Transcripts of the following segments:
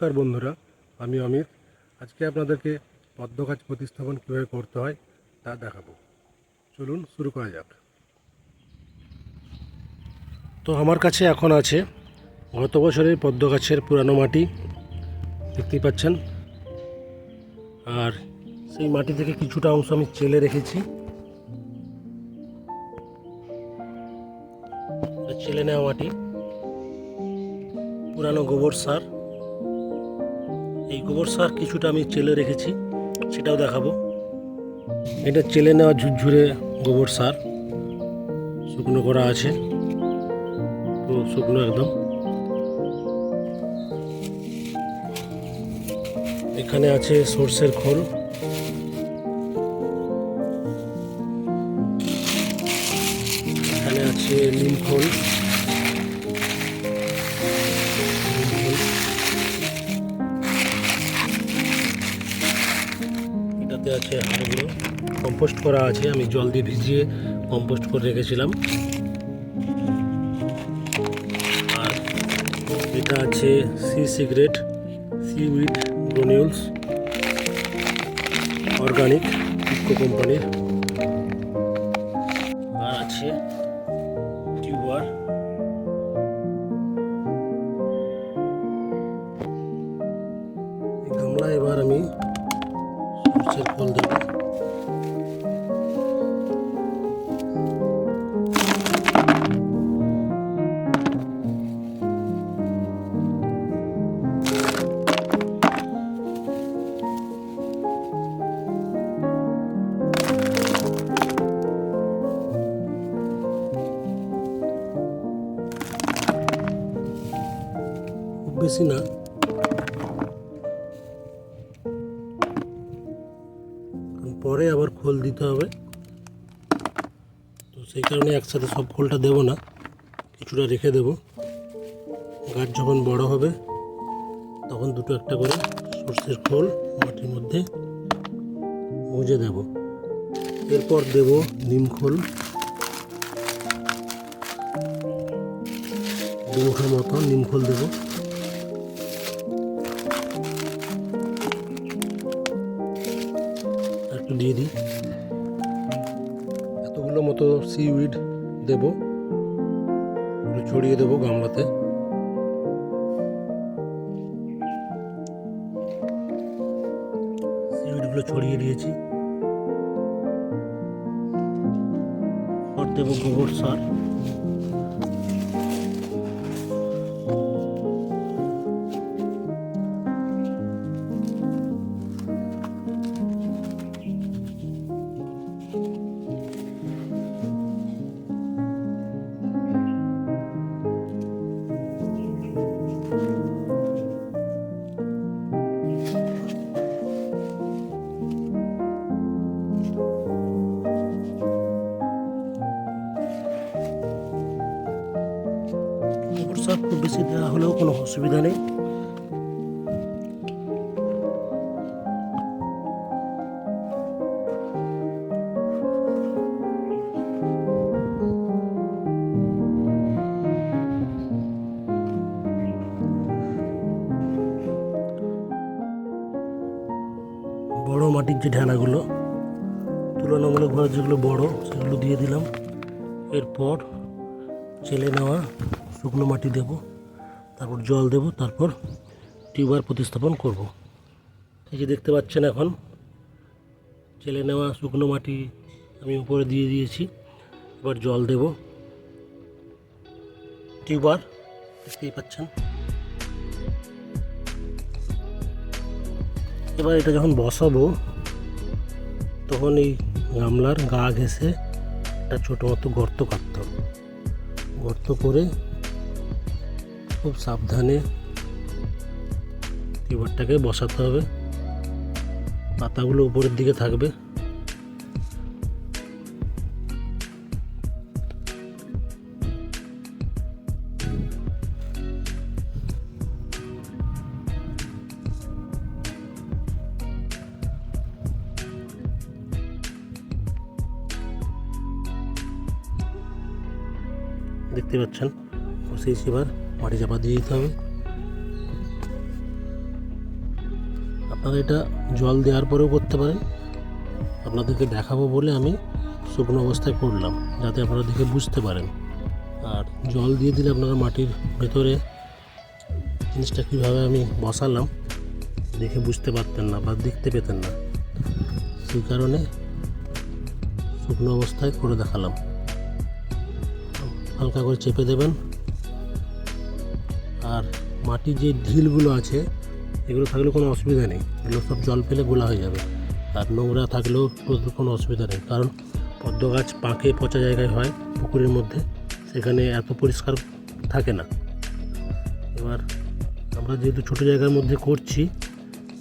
নমস্কার বন্ধুরা, আমি অমিত। আজকে আপনাদেরকে পদ্ম গাছ প্রতিস্থাপন কীভাবে করতে হয় তা দেখাবো। চলুন শুরু করা যাক। তো আমার কাছে এখন আছে গত বছরের পদ্ম গাছের পুরানো মাটি, দেখতেই পাচ্ছেন। আর সেই মাটি থেকে কিছুটা অংশ আমি চেলে রেখেছি। চেলে নেওয়া মাটি, পুরানো গোবর সার। এই গোবর সার কিছুটা আমি চেলে রেখেছি, সেটাও দেখাবো। এটা চেলে নেওয়া ঝুরঝুরে গোবর সার, শুকনো করা আছে, তো শুকনো একদম। এখানে আছে সর্ষের খোল। এখানে আছে নিম খোল। এটাতে আছে হাড়গুলো কম্পোস্ট করা আছে, আমি জল দিয়ে ভিজিয়ে কম্পোস্ট করে রেখেছিলাম। আর এটা আছে sea cigarette, seaweed granules, organic eco কোম্পানির। আর আছে সরষের ফল দেবো খুব বেশি না খোল দিতে হবে। তো সেই কারণে একসাথে সব খোলটা দেবো না, কিছুটা রেখে দেবো। গাছ যখন বড় হবে, তখন দুটো একটা করে সর্ষের খোল মাটির মধ্যে গুঁজে দেব। এরপর দেব নিম খোল। দু মুঠোর মতো নিম খোল দেবো। দিয়ে দিই। মতো সিউইড দেব। ছড়িয়ে দেব গামলাতে। সিউইডগুলো ছড়িয়ে দিয়েছি। দেবো গোবর সার। হলেও কোনো অসুবিধা নেই। বড় মাটির যে ঢেলাগুলো তুলনামূলকভাবে যেগুলো বড়, সেগুলো দিয়ে দিলাম। এরপর চেলে নেওয়া শুকনো মাটি দেব। তারপর জল দেব, তারপর টিউবার প্রতিস্থাপন করব। এই যে দেখতে পাচ্ছেন এখন, চেলে নেওয়া শুকনো মাটি আমি উপরে দিয়ে দিয়েছি, এবার জল দেব। টিউবার, দেখতেই পাচ্ছেন। এবার এটা যখন বসাবো, তখন এই গামলার গা ঘেঁষে একটা ছোটো মতো গর্ত কাটতে গর্ত করে খুব সাবধানে টিউবারটাকে বসাতে হবে। পাতাগুলো উপরের দিকে থাকবে। দেখতে পাচ্ছেন? বসিয়েছি এবার। মাটি চাপা দিয়ে দিতে হবে। আপনারা এটা জল দেওয়ার পরেও করতে পারেন। আপনাদেরকে দেখাবো বলে আমি শুকনো অবস্থায় করলাম যাতে আপনারা দেখে বুঝতে পারেন। আর জল দিয়ে দিলে আপনারা মাটির ভেতরে জিনিসটা কীভাবে আমি বসালাম, দেখে বুঝতে পারতেন না বা দেখতে পেতেন না। সেই কারণে শুকনো অবস্থায় করে দেখালাম। হালকা করে চেপে দেবেন। আর মাটির যে ঢিলগুলো আছে, এগুলো থাকলে কোনো অসুবিধা নেই। এগুলো সব জল পেলে গোলা হয়ে যাবে। আর নোংরা থাকলেও তো কোনো অসুবিধা নেই। কারণ পদ্ম গাছ পাঁকে পচা জায়গায় হয় পুকুরের মধ্যে, সেখানে এত পরিষ্কার থাকে না। এবার আমরা যেহেতু ছোটো জায়গার মধ্যে করছি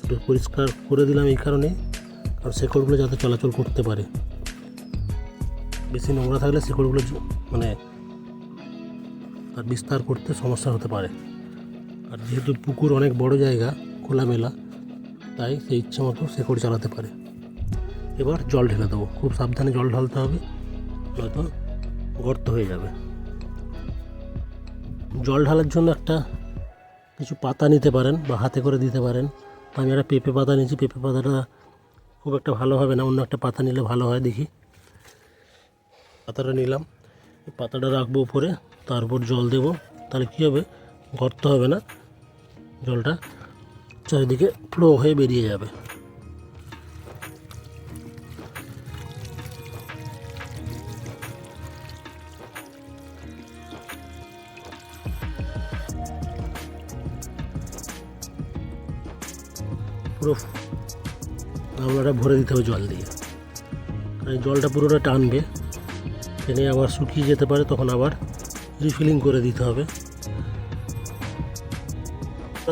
একটু পরিষ্কার করে দিলাম এই কারণে, কারণ শেকড়গুলো যাতে চলাচল করতে পারে। বেশি নোংরা থাকলে শেকড়গুলো মানে তার বিস্তার করতে সমস্যা হতে পারে। আর যেহেতু পুকুর অনেক বড় জায়গা, খোলামেলা, তাই সেই ইচ্ছে মতো শেকড় চালাতে পারে। এবার জল ঢেলে দেবো। খুব সাবধানে জল ঢালতে হবে, নয়তো গর্ত হয়ে যাবে। জল ঢালার জন্য একটা কিছু পাতা নিতে পারেন বা হাতে করে দিতে পারেন। আমি একটা পেঁপে পাতা নিয়েছি, পেঁপে পাতাটা খুব একটা ভালো হবে না, অন্য একটা পাতা নিলে ভালো হয়, দেখি। পাতাটা নিলাম পাতাটা রাখব উপরে, তারপর জল দেব। তাহলে কী হবে? গর্ত হবে না। জলটা চারিদিকে ফ্লো হয়ে বেরিয়ে যাবে। পুরো গামলাটা ভরে দিতে হবে জল দিয়ে। এই জলটা পুরোটা টানবে। টেনে আবার শুকিয়ে যেতে পারে, তখন আবার রিফিলিং করে দিতে হবে।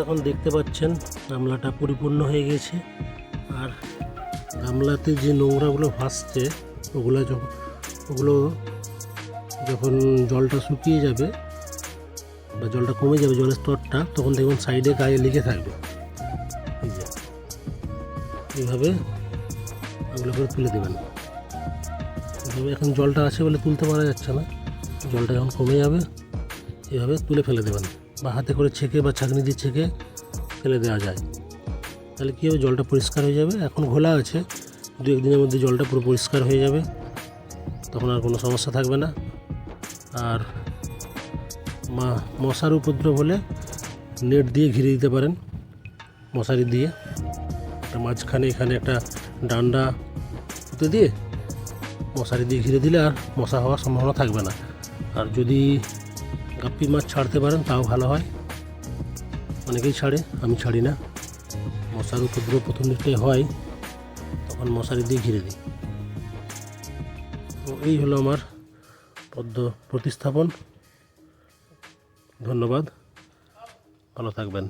এখন দেখতে পাচ্ছেন, গামলাটা পরিপূর্ণ হয়ে গেছে। আর গামলাতে যে নোংরাগুলো ভাসছে, ওগুলো যখন ওগুলো যখন জলটা শুকিয়ে যাবে বা জলটা কমে যাবে জলের স্তরটা, তখন দেখুন সাইডে গায়ে লেগে থাকবে। এই এইভাবে ওগুলো করে তুলে দেবেন। এইভাবে এখন জলটা আছে বলে তুলতে পারা যাচ্ছে না। জলটা যখন কমে যাবে, এভাবে তুলে ফেলে দেবেন। বা হাতে করে ছেঁকে বা ছাঁকনি দিয়ে ছেঁকে ফেলে দেওয়া যায়। তাহলে কী হবে? জলটা পরিষ্কার হয়ে যাবে। এখন ঘোলা আছে। দু একদিনের মধ্যে জলটা পুরো পরিষ্কার হয়ে যাবে। তখন আর কোনো সমস্যা থাকবে না। আর মা, মশার উপদ্রব হলে নেট দিয়ে ঘিরে দিতে পারেন। মশারি দিয়ে। একটা মাঝখানে, এখানে একটা ডান্ডা পুঁতে দিয়ে মশারি দিয়ে ঘিরে দিলে আর মশা হওয়ার সম্ভাবনা থাকবে না। আর যদি গাপ্পি মাছ ছাড়তে পারেন, তাও ভালো হয়। অনেকেই ছাড়ে, আমি ছাড়ি না। মশার উপদ্রব প্রথম দিকটাই হয়, তখন মশারি দিয়ে ঘিরে দিই। তো এই হলো আমার পদ্ম প্রতিস্থাপন। ধন্যবাদ। ভালো থাকবেন।